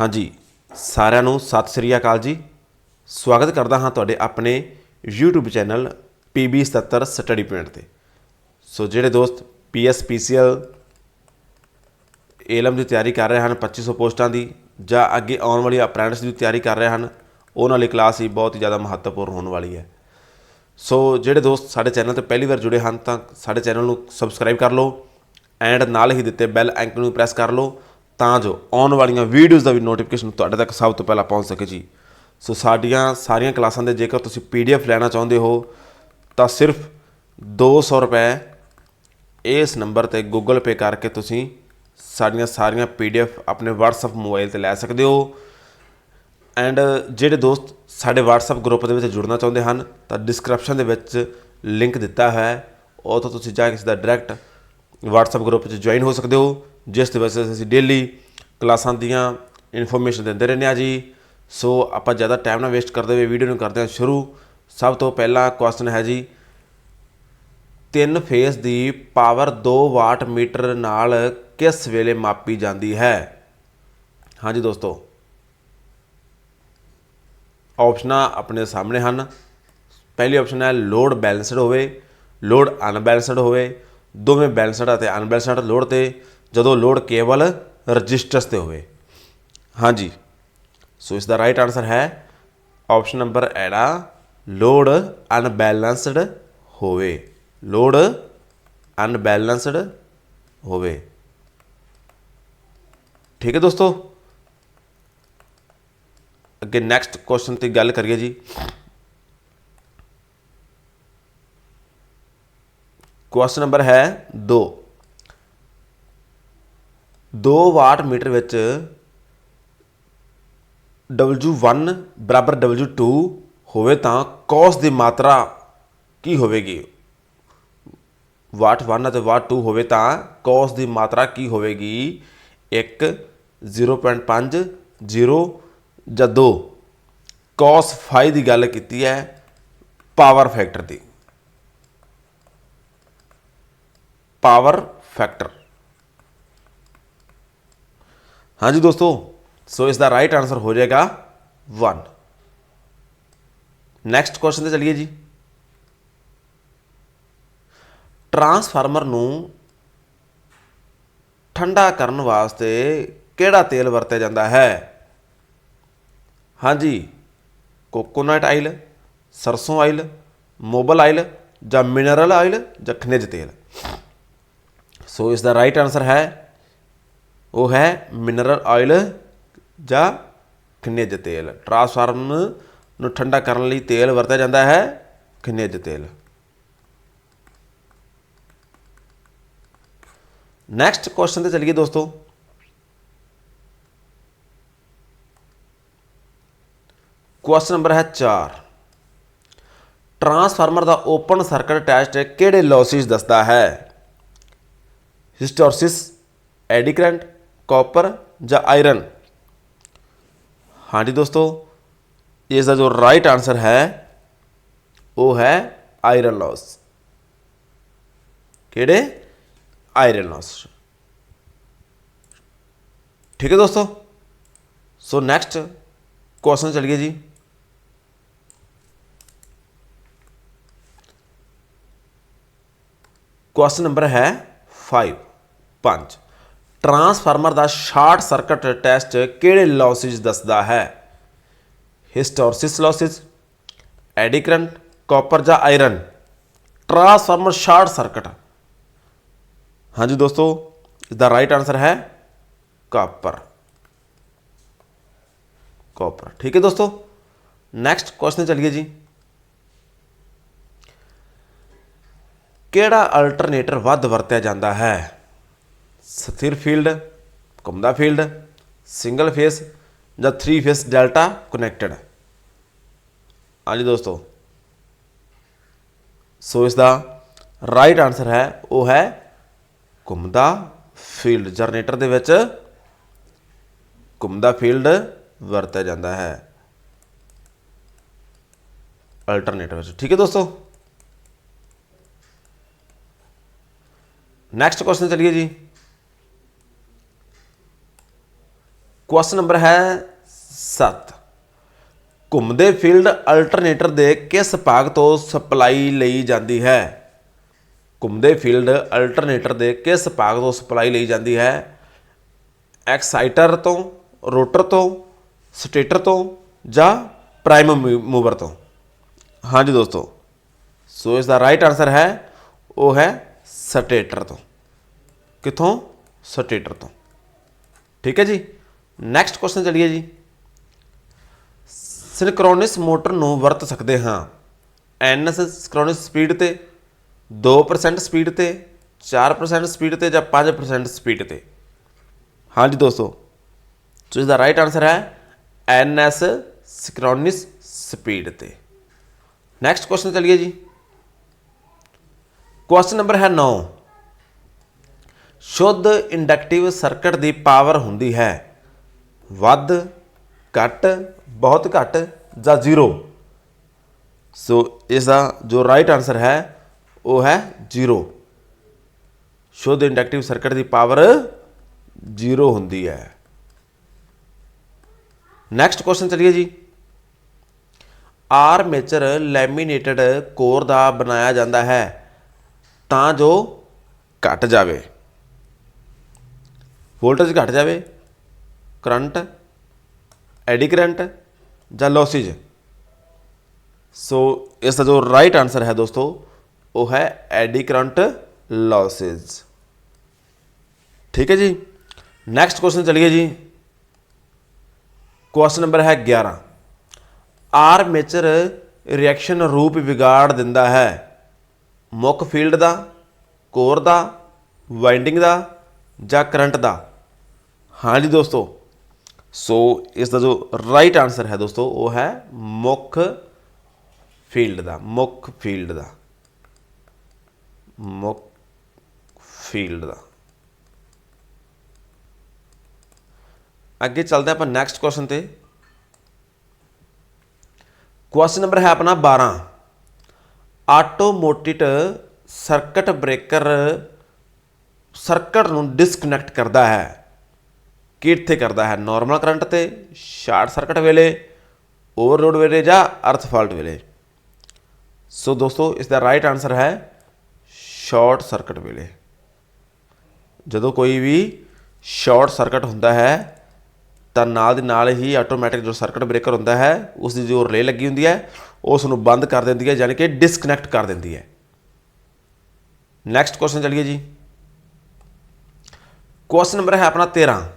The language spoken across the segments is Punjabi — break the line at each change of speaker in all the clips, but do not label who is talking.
ਹਾਂਜੀ, ਸਾਰਿਆਂ ਨੂੰ ਸਤਿ ਸ੍ਰੀ ਅਕਾਲ ਜੀ। ਸਵਾਗਤ ਕਰਦਾ ਹਾਂ ਤੁਹਾਡੇ ਆਪਣੇ YouTube channel PB77 study point ਤੇ। ਸੋ ਜਿਹੜੇ ਦੋਸਤ PSPCL ਏਲਮ ਦੀ ਤਿਆਰੀ ਕਰ ਰਹੇ ਹਨ 2500 ਪੋਸਟਾਂ ਦੀ ਜਾਂ ਅੱਗੇ ਆਉਣ ਵਾਲੀ ਅਪ੍ਰੈਂਟਿਸ ਦੀ ਤਿਆਰੀ ਕਰ ਰਹੇ ਹਨ, ਉਹਨਾਂ ਲਈ ਕਲਾਸ ਹੀ ਬਹੁਤ ਹੀ ਜ਼ਿਆਦਾ ਮਹੱਤਵਪੂਰਨ ਹੋਣ ਵਾਲੀ ਹੈ। ਸੋ ਜਿਹੜੇ ਦੋਸਤ ਸਾਡੇ ਚੈਨਲ ਤੇ ਪਹਿਲੀ ਵਾਰ ਜੁੜੇ ਹਨ ਤਾਂ ਸਾਡੇ ਚੈਨਲ ਨੂੰ ਸਬਸਕ੍ਰਾਈਬ ਕਰ ਲਓ ਐਂਡ ਨਾਲ ਹੀ ਦਿੱਤੇ ਬੈਲ ਆਈਕਨ ਨੂੰ ਪ੍ਰੈਸ ਕਰ ਲਓ ਤਾਂ ਜੋ ਆਉਣ ਵਾਲੀਆਂ ਵੀਡੀਓਜ਼ ਦਾ ਵੀ ਨੋਟੀਫਿਕੇਸ਼ਨ ਤੁਹਾਡੇ ਤੱਕ ਸਭ ਤੋਂ ਪਹਿਲਾਂ ਪਹੁੰਚ ਸਕੇ ਜੀ। ਸੋ ਸਾਡੀਆਂ ਸਾਰੀਆਂ ਕਲਾਸਾਂ ਦੇ ਜੇਕਰ ਤੁਸੀਂ ਪੀਡੀਐਫ ਲੈਣਾ ਚਾਹੁੰਦੇ ਹੋ, ਤਾਂ ਸਿਰਫ 200 ਰੁਪਏ ਇਸ ਨੰਬਰ ਤੇ Google Pay ਕਰਕੇ ਤੁਸੀਂ ਸਾਡੀਆਂ ਸਾਰੀਆਂ ਪੀਡੀਐਫ ਆਪਣੇ WhatsApp ਮੋਬਾਈਲ ਤੇ ਲੈ ਸਕਦੇ ਹੋ। ਐਂਡ ਜਿਹੜੇ ਦੋਸਤ ਸਾਡੇ WhatsApp ਗਰੁੱਪ ਦੇ ਵਿੱਚ ਜੁੜਨਾ ਚਾਹੁੰਦੇ ਹਨ, ਤਾਂ ਡਿਸਕ੍ਰਿਪਸ਼ਨ ਦੇ ਵਿੱਚ ਲਿੰਕ ਦਿੱਤਾ ਹੈ। ਉਹ ਤੋਂ ਤੁਸੀਂ ਜਾ ਕੇ ਸਿੱਧਾ ਡਾਇਰੈਕਟ WhatsApp ਗਰੁੱਪ 'ਚ ਜੁਆਇਨ ਹੋ ਸਕਦੇ ਹੋ। ਜਿਸ ਦੇ ਵਿੱਚ ਅਸੀਂ ਡੇਲੀ ਕਲਾਸਾਂ ਦੀਆਂ ਇਨਫੋਰਮੇਸ਼ਨ ਦਿੰਦੇ ਰਹਿੰਦੇ ਆ ਜੀ। ਸੋ ਆਪਾਂ ਜ਼ਿਆਦਾ ਟਾਈਮ ਨਾ ਵੇਸਟ ਕਰਦੇ ਹੋਏ ਵੀਡੀਓ ਨੂੰ ਕਰਦੇ ਹਾਂ ਸ਼ੁਰੂ। ਸਭ ਤੋਂ ਪਹਿਲਾ ਕੁਐਸਚਨ ਹੈ ਜੀ, ਤਿੰਨ ਫੇਸ ਦੀ ਪਾਵਰ 2 ਵਾਟ ਮੀਟਰ ਨਾਲ ਕਿਸ ਵੇਲੇ ਮਾਪੀ ਜਾਂਦੀ ਹੈ? ਹਾਂਜੀ ਦੋਸਤੋ। ਆਪਸ਼ਨਾਂ ਆਪਣੇ ਸਾਹਮਣੇ ਹਨ। ਪਹਿਲੀ ਆਪਸ਼ਨ ਹੈ ਲੋਡ ਬੈਲੈਂਸਡ ਹੋਵੇ ਲੋਡ ਅਨਬੈਲੈਂਸਡ ਹੋਵੇ, ਦੋਵੇਂ ਬੈਲੈਂਸਡ ਅਤੇ ਅਨਬੈਲੈਂਸਡ ਲੋਡ ਤੇ। ਜਦੋਂ ਲੋਡ ਕੇਵਲ ਰਜਿਸਟਰਸ ਤੇ ਹੋਵੇ ਹਾਂਜੀ ਸੋ ਇਸ ਦਾ ਰਾਈਟ ਆਨਸਰ ਹੈ ਆਪਸ਼ਨ ਨੰਬਰ ਐੜਾ ਲੋਡ ਅਨਬੈਲੈਂਸਡ ਹੋਵੇ ਲੋਡ ਅਨਬੈਲੈਂਸਡ ਹੋਵੇ ਠੀਕ ਹੈ ਦੋਸਤੋ ਅੱਗੇ ਨੈਕਸਟ ਕੁਐਸਚਨ ਤੇ ਗੱਲ ਕਰੀਏ ਜੀ ਕੁਐਸਚਨ ਨੰਬਰ ਹੈ 2 2 ਵਾਟ ਮੀਟਰ ਵਿੱਚ W1 ਬਰਾਬਰ W2 ਹੋਵੇ ਤਾਂ cos ਦੀ ਮਾਤਰਾ ਕੀ ਹੋਵੇਗੀ? ਵਾਟ 1 ਅਤੇ ਵਾਟ 2 ਹੋਵੇ ਤਾਂ cos ਦੀ ਮਾਤਰਾ ਕੀ ਹੋਵੇਗੀ? 1 0.5 0 ਜਾਂ 2 cos ਫਾਈ ਦੀ ਗੱਲ ਕੀਤੀ ਹੈ ਪਾਵਰ ਫੈਕਟਰ ਦੀ। ਪਾਵਰ ਫੈਕਟਰ ਹਾਂਜੀ ਦੋਸਤੋ, ਸੋ ਇਸ ਦਾ ਰਾਈਟ ਆਨਸਰ ਹੋ ਜਾਏਗਾ 1 ਨੈਕਸਟ ਕੁਐਸਚਨ ਤੇ ਚਲਿਏ ਜੀ। ਟਰਾਂਸਫਾਰਮਰ ਨੂੰ ਠੰਡਾ ਕਰਨ ਵਾਸਤੇ ਕਿਹੜਾ ਤੇਲ ਵਰਤਿਆ ਜਾਂਦਾ ਹੈ? ਹਾਂਜੀ ਕੋਕੋਨਟ ਆਇਲ ਸਰਸੋਂ ਆਇਲ ਮੋਬਲ ਆਇਲ ਜਾਂ ਮਿਨਰਲ ਆਇਲ ਜਾਂ ਖਣਿਜ ਤੇਲ। ਸੋ ਇਸ ਦਾ ਰਾਈਟ ਆਨਸਰ ਹੈ ਉਹ ਹੈ ਮਿਨਰਲ ਆਇਲ ਜਾਂ ਖਣਿਜ ਤੇਲ। ਟਰਾਂਸਫਾਰਮ ਨੂੰ ਠੰਡਾ ਕਰਨ ਲਈ ਤੇਲ ਵਰਤਿਆ ਜਾਂਦਾ ਹੈ, ਖਣਿਜ ਤੇਲ। ਨੈਕਸਟ ਕੁਐਸਚਨ ਤੇ ਚਲੀਏ ਦੋਸਤੋ। ਕੁਐਸਚਨ ਨੰਬਰ ਹੈ 4 ਟਰਾਂਸਫਾਰਮਰ ਦਾ ਓਪਨ ਸਰਕਟ ਟੈਸਟ ਕਿਹੜੇ ਲੌਸਿਸ ਦੱਸਦਾ ਹੈ? ਹਿਸਟੋਰਸਿਸ ਐਡੀ ਕਰੰਟ ਕਾਪਰ ਜਾਂ ਆਇਰਨ ਹਾਂਜੀ ਦੋਸਤੋ ਇਸ ਦਾ ਜੋ ਰਾਈਟ ਆਨਸਰ ਹੈ ਉਹ ਹੈ ਆਇਰਨ ਲਾਸ ਕਿਹੜੇ ਆਇਰਨ ਲਾਸ ਠੀਕ ਹੈ ਦੋਸਤੋ ਸੋ ਨੈਕਸਟ ਕੁਐਸਚਨ ਚਲਿਏ ਜੀ ਕੁਐਸਚਨ ਨੰਬਰ ਹੈ 5 5 ਟਰਾਂਸਫਾਰਮਰ ਦਾ ਸ਼ਾਰਟ ਸਰਕਟ ਟੈਸਟ ਕਿਹੜੇ ਲੌਸਿਸ ਦੱਸਦਾ ਹੈ? Hysteresis losses eddy current copper ਜਾਂ ਆਇਰਨ? Transformer short circuit. ਹਾਂਜੀ ਦੋਸਤੋ ਇਸ ਦਾ ਰਾਈਟ ਆਨਸਰ ਹੈ ਕਾਪਰ। ਕਾਪਰ, ਠੀਕ ਹੈ ਦੋਸਤੋ? ਨੈਕਸਟ ਕੁਐਸਚਨ ਚਲਿਏ ਜੀ। ਕਿਹੜਾ ਅਲਟਰਨੇਟਰ ਵੱਧ ਵਰਤਿਆ ਜਾਂਦਾ ਹੈ? ਸਥਿਰ ਫੀਲਡ, ਘੁੰਮਦਾ ਫੀਲਡ, ਸਿੰਗਲ ਫੇਸ ਜਾਂ 3 ਫੇਸ ਡੈਲਟਾ ਕਨੈਕਟਡ ਹਾਂਜੀ ਦੋਸਤੋ। ਸੋ ਇਸ ਦਾ ਰਾਈਟ ਆਨਸਰ ਹੈ, ਉਹ ਹੈ ਘੁੰਮਦਾ ਫੀਲਡ। ਜਨਰੇਟਰ ਦੇ ਵਿੱਚ ਘੁੰਮਦਾ ਫੀਲਡ ਵਰਤਿਆ ਜਾਂਦਾ ਹੈ। ਅਲਟਰਨੇਟਰ ਵਿੱਚ। ਠੀਕ ਹੈ ਦੋਸਤੋ। ਨੈਕਸਟ ਕੁਐਸਚਨ ਚਲਿਏ ਜੀ। ਕੁਐਸਚਨ ਨੰਬਰ ਹੈ 7 ਘੁੰਮਦੇ ਫੀਲਡ ਅਲਟਰਨੇਟਰ ਦੇ ਕਿਸ ਭਾਗ ਤੋਂ ਸਪਲਾਈ ਲਈ ਜਾਂਦੀ ਹੈ? ਘੁੰਮਦੇ ਫੀਲਡ ਅਲਟਰਨੇਟਰ ਦੇ ਕਿਸ ਭਾਗ ਤੋਂ ਸਪਲਾਈ ਲਈ ਜਾਂਦੀ ਹੈ? ਐਕਸਾਈਟਰ ਤੋਂ ਰੋਟਰ ਤੋਂ ਸਟੇਟਰ ਤੋਂ ਜਾਂ ਪ੍ਰਾਈਮ ਮੂਵਰ ਤੋਂ? ਹਾਂਜੀ ਦੋਸਤੋ, ਸੋ ਇਸ ਦਾ ਰਾਈਟ ਆਨਸਰ ਹੈ, ਉਹ ਹੈ ਸਟੇਟਰ ਤੋਂ। ਕਿੱਥੋਂ? ਸਟੇਟਰ ਤੋਂ। ਠੀਕ ਹੈ ਜੀ? ਨੈਕਸਟ ਕੁਐਸਚਨ ਚਲੀਏ ਜੀ। ਸਿੰਕ੍ਰੋਨਸ ਮੋਟਰ ਨੂੰ ਵਰਤ ਸਕਦੇ ਹਾਂ। ਐਨਐਸ ਸਿੰਕ੍ਰੋਨਸ ਸਪੀਡ ਤੇ 2% ਸਪੀਡ ਤੇ 4% ਸਪੀਡ ਤੇ ਜਾਂ 5% ਸਪੀਡ ਤੇ। ਹਾਂਜੀ ਦੋਸਤੋ ਸੋ ਇਸ ਦਾ ਰਾਈਟ ਆਨਸਰ ਹੈ ਐਨਐਸ ਸਿੰਕ੍ਰੋਨਸ ਸਪੀਡ ਤੇ। ਨੈਕਸਟ ਕੁਐਸਚਨ ਚਲੀਏ ਜੀ। ਕੁਐਸਚਨ ਨੰਬਰ ਹੈ 9 ਸ਼ੁੱਧ ਇੰਡਕਟਿਵ ਸਰਕਟ ਦੀ ਪਾਵਰ ਹੁੰਦੀ ਹੈ। ਵੱਧ, ਘੱਟ, ਬਹੁਤ ਘੱਟ ਜਾਂ ਜ਼ੀਰੋ? ਸੋ ਇਸ ਦਾ ਜੋ ਰਾਈਟ ਆਨਸਰ ਹੈ, ਉਹ ਹੈ ਜ਼ੀਰੋ। ਸ਼ੁੱਧ ਇੰਡਕਟਿਵ ਸਰਕਟ ਦੀ ਪਾਵਰ ਜ਼ੀਰੋ ਹੁੰਦੀ ਹੈ। ਨੈਕਸਟ ਕੁਐਸਚਨ ਚਲੀਏ ਜੀ। ਆਰਮੇਚਰ ਲੈਮੀਨੇਟਡ ਕੋਰ ਦਾ ਬਣਾਇਆ ਜਾਂਦਾ ਹੈ, ਤਾਂ ਜੋ ਘਟ ਜਾਵੇ। ਵੋਲਟੇਜ ਘਟ ਜਾਵੇ ਕਰੰਟ, ਐਡੀ ਕਰੰਟ ਜਾਂ ਲੋਸਿਜ਼? ਸੋ ਇਸ ਦਾ ਜੋ ਰਾਈਟ ਆਨਸਰ ਹੈ ਦੋਸਤੋ, ਉਹ ਹੈ ਐਡੀ ਕਰੰਟ, ਲੌਸਿਜ। ਠੀਕ ਹੈ ਜੀ? ਨੈਕਸਟ ਕੁਐਸਚਨ ਚਲਿਏ ਜੀ। ਕੁਐਸਚਨ ਨੰਬਰ ਹੈ 11 ਆਰਮੇਚਰ ਰਿਐਕਸ਼ਨ ਰੂਪ ਵਿਗਾੜ ਦਿੰਦਾ ਹੈ। ਮੁੱਖ ਫੀਲਡ ਦਾ ਕੋਰ ਦਾ ਵਾਈਂਡਿੰਗ ਦਾ ਜਾਂ ਕਰੰਟ ਦਾ? ਹਾਂਜੀ ਦੋਸਤੋ। ਸੋ ਇਸ ਦਾ ਜੋ ਰਾਈਟ ਆਨਸਰ ਹੈ ਦੋਸਤੋ, ਉਹ ਹੈ ਮੁੱਖ ਫੀਲਡ ਦਾ, ਮੁੱਖ ਫੀਲਡ ਦਾ। ਮੁੱਖ ਫੀਲਡ ਦਾ। ਅੱਗੇ ਚੱਲਦੇ ਆਪਾਂ ਨੈਕਸਟ ਕੁਐਸਚਨ ਤੇ। ਕੁਐਸਚਨ ਨੰਬਰ ਹੈ ਆਪਣਾ 12 ਆਟੋਮੋਟਿਟ ਸਰਕਟ ਬ੍ਰੇਕਰ ਸਰਕਟ ਨੂੰ ਡਿਸਕਨੈਕਟ ਕਰਦਾ ਹੈ। ਕਿੱਥੇ ਕਰਦਾ ਹੈ। ਨਾਰਮਲ ਕਰੰਟ ਤੇ ਸ਼ਾਰਟ ਸਰਕਟ ਵੇਲੇ ਓਵਰਲੋਡ ਵੇਲੇ ਜਾਂ ਅਰਥ ਫਾਲਟ ਵੇਲੇ। ਸੋ ਦੋਸਤੋ ਇਸ ਦਾ ਰਾਈਟ ਆਨਸਰ ਹੈ ਸ਼ਾਰਟ ਸਰਕਟ ਵੇਲੇ। ਜਦੋਂ ਕੋਈ ਵੀ ਸ਼ਾਰਟ ਸਰਕਟ ਹੁੰਦਾ ਹੈ, ਤਾਂ ਨਾਲ ਦੀ ਨਾਲ ਹੀ ਆਟੋਮੈਟਿਕ ਜੋ ਸਰਕਟ ਬ੍ਰੇਕਰ ਹੁੰਦਾ ਹੈ ਉਸ ਦੀ ਜੋ ਰਿਲੇ ਲੱਗੀ ਹੁੰਦੀ ਹੈ ਉਸ ਨੂੰ ਬੰਦ ਕਰ ਦਿੰਦੀ ਹੈ, ਯਾਨੀ ਕਿ ਡਿਸਕਨੈਕਟ ਕਰ ਦਿੰਦੀ ਹੈ। ਨੈਕਸਟ ਕੁਐਸਚਨ ਚਲਿਏ ਜੀ। ਕੁਐਸਚਨ ਨੰਬਰ ਹੈ ਆਪਣਾ 13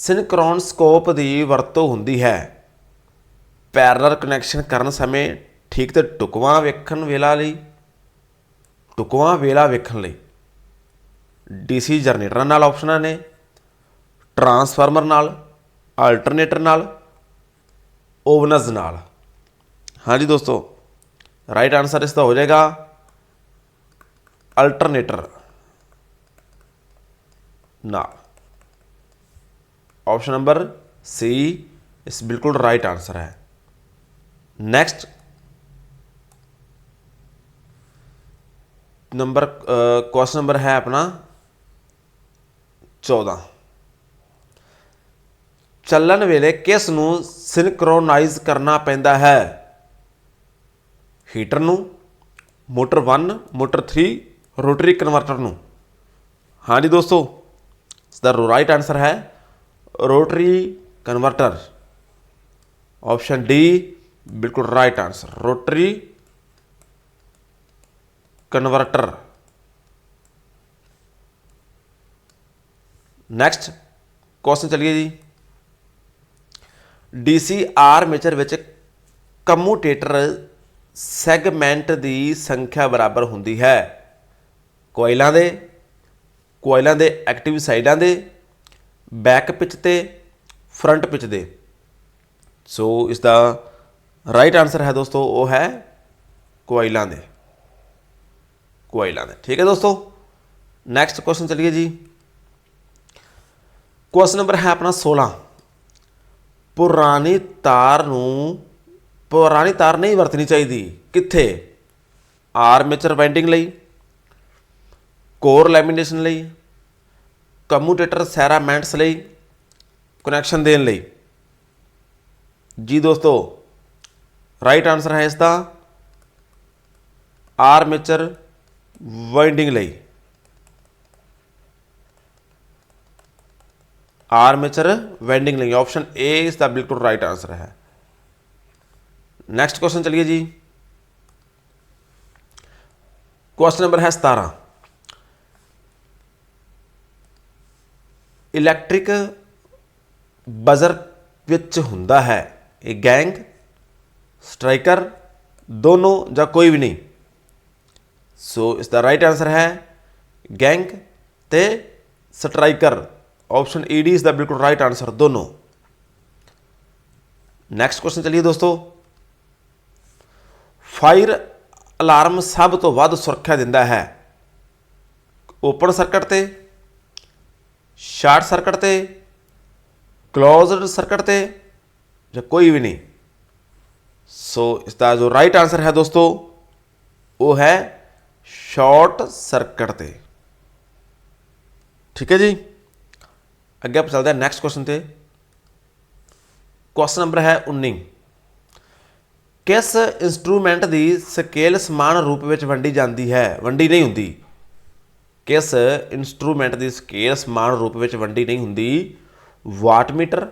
ਸਿਨਕ੍ਰੋਨ ਸਕੋਪ ਦੀ ਵਰਤੋਂ ਹੁੰਦੀ ਹੈ। ਪੈਰਲਲ ਕਨੈਕਸ਼ਨ ਕਰਨ ਸਮੇਂ ਠੀਕ ਤੇ ਟੁਕਵਾਂ ਵੇਖਣ ਵੇਲਾ ਲਈ ਟੁਕਵਾਂ ਵੇਲਾ ਵੇਖਣ ਲਈ। ਡੀਸੀ ਜਨਰੇਟਰਾਂ ਨਾਲ ਆਪਸ਼ਨਾਂ ਨੇ, ਟਰਾਂਸਫਾਰਮਰ ਨਾਲ, ਅਲਟਰਨੇਟਰ ਨਾਲ ਓਵਨਸ ਨਾਲ। ਹਾਂਜੀ ਦੋਸਤੋ ਰਾਈਟ ਆਨਸਰ ਇਸ ਦਾ ਹੋ ਜਾਏਗਾ, ਅਲਟਰਨੇਟਰ ਨਾਲ। ਆਪਸ਼ਨ ਨੰਬਰ ਸੀ ਇਸ ਬਿਲਕੁਲ ਰਾਈਟ ਆਨਸਰ ਹੈ ਨੈਕਸਟ ਨੰਬਰ ਕੁਐਸਚਨ ਨੰਬਰ ਹੈ ਆਪਣਾ 14 ਚੱਲਣ ਵੇਲੇ ਕਿਸ ਨੂੰ ਸਿਨਕ੍ਰੋਨਾਈਜ਼ ਕਰਨਾ ਪੈਂਦਾ ਹੈ? ਹੀਟਰ ਨੂੰ ਮੋਟਰ 1 ਮੋਟਰ 3 ਰੋਟਰੀ ਕਨਵਰਟਰ ਨੂੰ। ਹਾਂਜੀ ਦੋਸਤੋ ਇਸ ਦਾ ਰਾਈਟ ਆਨਸਰ ਹੈ ਰੋਟਰੀ ਕਨਵਰਟਰ। ਆਪਸ਼ਨ ਡੀ, ਬਿਲਕੁਲ right answer rotary converter. Next question ਚਲਿਏ ਜੀ। ਡੀਸੀ ਆਰਮੇਚਰ ਵਿੱਚ ਕਮੂਟੇਟਰ ਸੈਗਮੈਂਟ ਦੀ ਸੰਖਿਆ ਬਰਾਬਰ ਹੁੰਦੀ ਹੈ। ਕੋਇਲਾਂ ਦੇ ਕੋਇਲਾਂ ਦੇ ਐਕਟਿਵ ਸਾਈਡਾਂ ਦੇ ਬੈਕ ਪਿਚ ਤੇ ਫਰੰਟ ਪਿਚ ਦੇ। ਸੋ ਇਸ ਦਾ ਰਾਈਟ ਆਨਸਰ ਹੈ ਦੋਸਤੋ, ਉਹ ਹੈ ਕੋਇਲਾਂ ਦੇ। ਕੋਇਲਾਂ ਦੇ। ਠੀਕ ਹੈ ਦੋਸਤੋ? ਨੈਕਸਟ ਕੁਐਸਚਨ ਚਲਿਏ ਜੀ। ਕੁਐਸਚਨ ਨੰਬਰ ਹੈ ਆਪਣਾ 16 ਪੁਰਾਣੀ ਤਾਰ ਨੂੰ, ਪੁਰਾਣੀ ਤਾਰ ਨਹੀਂ ਵਰਤਣੀ ਚਾਹੀਦੀ। ਕਿੱਥੇ? ਆਰਮੇਚਰ ਵਾਈਂਡਿੰਗ ਲਈ ਕੋਰ ਲੈਮੀਨੇਸ਼ਨ ਲਈ ਕਮੂਟੇਟਰ ਸੈਰਾਮੈਂਟਸ ਲਈ ਕਨੈਕਸ਼ਨ ਦੇਣ ਲਈ। ਜੀ ਦੋਸਤੋ ਰਾਈਟ ਆਨਸਰ ਹੈ ਇਸ ਦਾ ਆਰਮੇਚਰ ਵਾਈਂਡਿੰਗ ਲਈ। ਆਰਮੇਚਰ ਵਾਈਂਡਿੰਗ ਲਈ ਆਪਸ਼ਨ ਏ ਇਸ ਦਾ ਬਿਲਕੁਲ ਰਾਈਟ ਆਨਸਰ ਹੈ। ਨੈਕਸਟ ਕੁਐਸਚਨ ਚਲਿਏ ਜੀ। ਕੁਐਸਚਨ ਨੰਬਰ ਹੈ 17 ਇਲੈਕਟ੍ਰਿਕ ਬਜ਼ਰ ਵਿੱਚ ਹੁੰਦਾ ਹੈ। ਇਹ ਗੈਂਗ, ਸਟ੍ਰਾਈਕਰ, ਦੋਨੋਂ ਜਾਂ ਕੋਈ ਵੀ ਨਹੀਂ। ਸੋ ਇਸ ਦਾ ਰਾਈਟ ਆਨਸਰ ਹੈ ਗੈਂਗ ਤੇ ਸਟ੍ਰਾਈਕਰ। ਆਪਸ਼ਨ ਈ ਡੀ ਇਸ ਦਾ ਬਿਲਕੁਲ ਰਾਈਟ ਆਨਸਰ ਦੋਨੋਂ। ਨੈਕਸਟ ਕੁਐਸਚਨ ਚਲਿਏ ਦੋਸਤੋ। ਫਾਇਰ ਅਲਾਰਮ ਸਭ ਤੋਂ ਵੱਧ ਸੁਰੱਖਿਆ ਦਿੰਦਾ ਹੈ। ਓਪਨ ਸਰਕਟ ਤੇ ਸ਼ਾਰਟ ਸਰਕਟ ਤੇ, ਕਲੋਜ਼ਡ ਸਰਕਟ ਤੇ, ਜਾਂ ਕੋਈ ਵੀ ਨਹੀਂ? ਸੋ ਇਸ ਦਾ ਜੋ ਰਾਈਟ ਆਨਸਰ ਹੈ ਦੋਸਤੋ, ਉਹ ਹੈ ਸ਼ਾਰਟ ਸਰਕਟ ਤੇ। ਠੀਕ ਹੈ ਜੀ? ਅੱਗੇ ਆਪਾਂ ਚੱਲਦੇ ਹਾਂ ਨੈਕਸਟ ਕੁਐਸਚਨ ਤੇ। ਕੁਐਸਚਨ ਨੰਬਰ ਹੈ 19 ਕਿਸ ਇਨਸਟਰੂਮੈਂਟ ਦੀ ਸਕੇਲ ਸਮਾਨ ਰੂਪ ਵਿੱਚ ਵੰਡੀ ਜਾਂਦੀ ਹੈ? ਵੰਡੀ ਨਹੀਂ ਹੁੰਦੀ। ਕਿਸ ਇਨਸਟਰੂਮੈਂਟ ਦੀ ਸਕੇਲ ਸਮਾਨ ਰੂਪ ਵਿੱਚ ਵੰਡੀ ਨਹੀਂ ਹੁੰਦੀ? Watt meter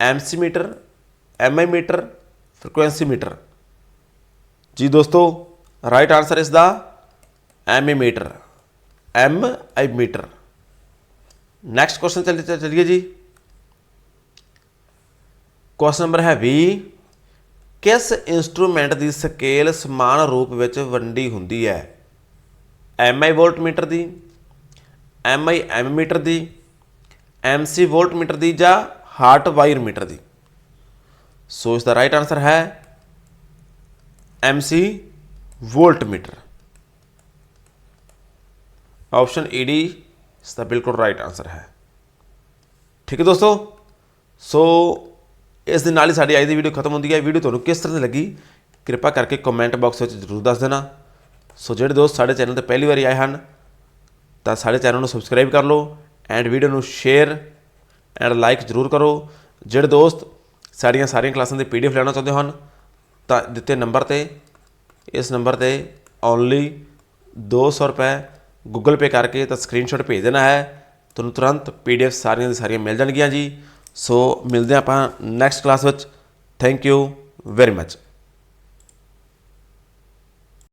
MC meter MI meter frequency meter ਜੀ ਦੋਸਤੋ ਰਾਈਟ ਆਨਸਰ ਇਸ ਦਾ MA meter M I meter next question ਚੱਲ ਚਲਿਏ ਜੀ। ਕੁਐਸਚਨ ਨੰਬਰ ਹੈ 20 ਕਿਸ ਇਨਸਟਰੂਮੈਂਟ ਦੀ ਸਕੇਲ ਸਮਾਨ ਰੂਪ ਵਿੱਚ ਵੰਡੀ ਹੁੰਦੀ ਹੈ? ਐਮਆਈ ਵੋਲਟਮੀਟਰ ਦੀ ਐਮਆਈ ਐਮਮੀਟਰ ਦੀ ਐਮਸੀ ਵੋਲਟਮੀਟਰ ਦੀ ਜਾਂ ਹਾਰਟ ਵਾਇਰ ਮੀਟਰ ਦੀ। ਸੋ ਇਸ ਦਾ ਰਾਈਟ ਆਨਸਰ ਹੈ ਐਮਸੀ ਵੋਲਟਮੀਟਰ ਆਪਸ਼ਨ ਈ ਡੀ ਇਸ ਦਾ ਬਿਲਕੁਲ ਰਾਈਟ ਆਨਸਰ ਹੈ। ਠੀਕ ਹੈ ਦੋਸਤੋ? ਸੋ ਇਸ ਦੇ ਨਾਲ ਹੀ ਸਾਡੀ ਅੱਜ ਦੀ ਵੀਡੀਓ ਖਤਮ ਹੁੰਦੀ ਹੈ। ਵੀਡੀਓ ਤੁਹਾਨੂੰ ਕਿਸ ਤਰ੍ਹਾਂ ਦੀ ਲੱਗੀ? ਕਿਰਪਾ ਕਰਕੇ ਕਮੈਂਟ ਬਾਕਸ ਵਿੱਚ ਜ਼ਰੂਰ ਦੱਸ ਦੇਣਾ। ਸੋ ਜਿਹੜੇ ਦੋਸਤ ਸਾਡੇ ਚੈਨਲ ਤੇ ਪਹਿਲੀ ਵਾਰੀ ਆਏ ਹਨ, ਤਾਂ ਸਾਡੇ ਚੈਨਲ ਨੂੰ ਸਬਸਕ੍ਰਾਈਬ ਕਰ ਲਓ ਐਂਡ ਵੀਡੀਓ ਨੂੰ ਸ਼ੇਅਰ ਐਂਡ ਲਾਈਕ ਜ਼ਰੂਰ ਕਰੋ। ਜਿਹੜੇ ਦੋਸਤ ਸਾਡੀਆਂ ਸਾਰੀਆਂ ਕਲਾਸਾਂ ਦੇ ਪੀਡੀਐਫ ਲੈਣਾ ਚਾਹੁੰਦੇ ਹਨ, ਤਾਂ ਦਿੱਤੇ ਨੰਬਰ ਤੇ, ਇਸ ਨੰਬਰ ਤੇ ਓਨਲੀ 200 ਰੁਪਏ ਗੂਗਲ ਪੇ ਕਰਕੇ ਤਾਂ ਸਕਰੀਨਸ਼ਾਟ ਭੇਜ ਦੇਣਾ ਹੈ। ਤੁਹਾਨੂੰ ਤੁਰੰਤ ਪੀਡੀਐਫ ਸਾਰੀਆਂ ਦੀ ਸਾਰੀਆਂ ਮਿਲ ਜਾਣਗੀਆਂ ਜੀ। ਸੋ ਮਿਲਦੇ ਹਾਂ ਆਪਾਂ ਨੈਕਸਟ ਕਲਾਸ ਵਿੱਚ। Thank you very much